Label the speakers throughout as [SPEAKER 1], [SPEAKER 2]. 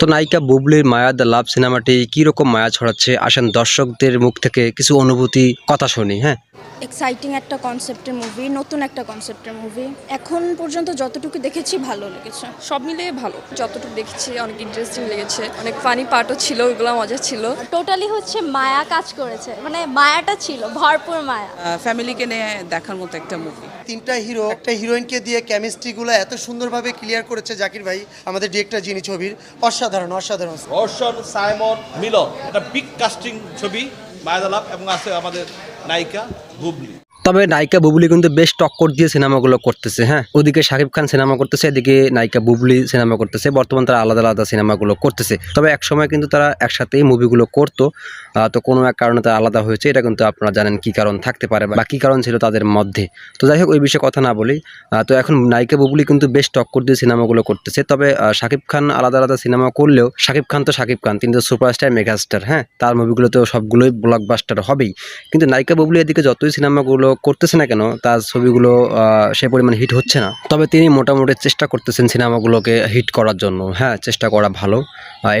[SPEAKER 1] তো নায়িকা বুবলির মায়া, দ্য লাভ সিনেমাটি কীরকম মায়া ছড়াচ্ছে? আসেন দর্শকদের মুখ থেকে কিছু অনুভূতি, কথা শুনি হ্যাঁ?
[SPEAKER 2] এক্সাইটিং একটা কনসেপ্টের মুভি নতুন একটা কনসেপ্টের মুভি এখন পর্যন্ত যতটুকু দেখেছি ভালো লেগেছে।
[SPEAKER 3] সব মিলিয়ে ভালো। যতটুকু দেখেছি অনেক ইন্টারেস্টিং লেগেছে। অনেক ফানি পার্টও ছিল ওগুলো মজা ছিল।
[SPEAKER 4] টোটালি হচ্ছে মায়া কাজ করেছে। মানে মায়াটা ছিল ভরপুর মায়া।
[SPEAKER 5] ফ্যামিলিকে নিয়ে দেখার মতো একটা মুভি
[SPEAKER 6] তিনটা হিরো একটা হিরোইনকে দিয়ে কেমিস্ট্রিগুলো এত সুন্দরভাবে ক্লিয়ার করেছে জাকির ভাই আমাদের ডিরেক্টর যিনি ছবির অসাধারণ অসাধারণ।
[SPEAKER 7] রোশন সাইমন মিলন। একটা বিগ কাস্টিং ছবি মায়াদালাপ এবং আছে আমাদের নায়িকা বুবলি
[SPEAKER 1] তবে নায়িকা বুবলি কিন্তু বেশ টক্কর দিয়ে সিনেমাগুলো করতেছে হ্যাঁ? ওদিকে শাকিব খান সিনেমা করতেছে, এদিকে নায়িকা বুবলি সিনেমা করতেছে, বর্তমান তারা আলাদা আলাদা সিনেমাগুলো করতেছে। তবে এক সময় কিন্তু তারা একসাথেই মুভিগুলো করতো তো কোনো এক কারণে তারা আলাদা হয়েছে, এটা কিন্তু আপনারা জানেন কি কারণ থাকতে পারে বা কী কারণ ছিল তাদের মধ্যে। তো যাই হোক, ওই বিষয়ে কথা না বলি তো এখন নায়িকা বুবলি কিন্তু বেশ টক্কর দিয়ে সিনেমাগুলো করতেছে, তবে শাকিব খান আলাদা আলাদা সিনেমা করলেও, শাকিব খান তো শাকিব খান, তিনি তো সুপারস্টার, মেগাস্টার হ্যাঁ? তার মুভিগুলো তো সবগুলোই ব্লকবাস্টার হবেই। কিন্তু নায়িকা বুবলি এদিকে যতই সিনেমাগুলো করতেছে না কেন, তার ছবিগুলো সে পরিমাণ হিট হচ্ছে না। তবে তিনি মোটামুটি চেষ্টা করতেছেন সিনেমাগুলোকে হিট করার জন্য। হ্যাঁ চেষ্টা করা ভালো।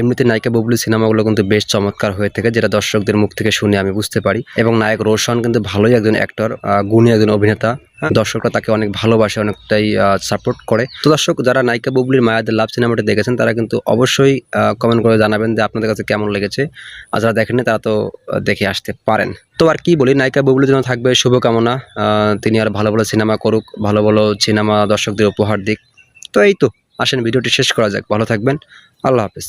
[SPEAKER 1] এমনিতে নায়িকা বুবলি সিনেমাগুলো কিন্তু বেশ চমৎকার হয়ে থাকে, যেটা দর্শকদের মুখ থেকে শুনে আমি বুঝতে পারি। এবং নায়ক রোশন কিন্তু ভালোই একজন অ্যাক্টর গুণী একজন অভিনেতা। দর্শকরা তাকে অনেক ভালোবাসে, অনেকটাই সাপোর্ট করে। তো দর্শক, যারা নায়িকা বুবলির মায়াদের লাভ সিনেমাটি দেখেছেন, তারা কিন্তু অবশ্যই কমেন্ট করে জানাবেন যে আপনাদের কাছে কেমন লেগেছে। আর যারা দেখেননি, তারা তো দেখে আসতে পারেন। তো আর কি বলি, নায়িকা বুবলির জন্য থাকবে, শুভকামনা। তিনি আর ভালো ভালো সিনেমা করুক, ভালো ভালো সিনেমা দর্শকদের উপহার দিক। তো এই তো, আসেন, ভিডিওটি শেষ করা যাক। ভালো থাকবেন। আল্লাহ হাফেজ।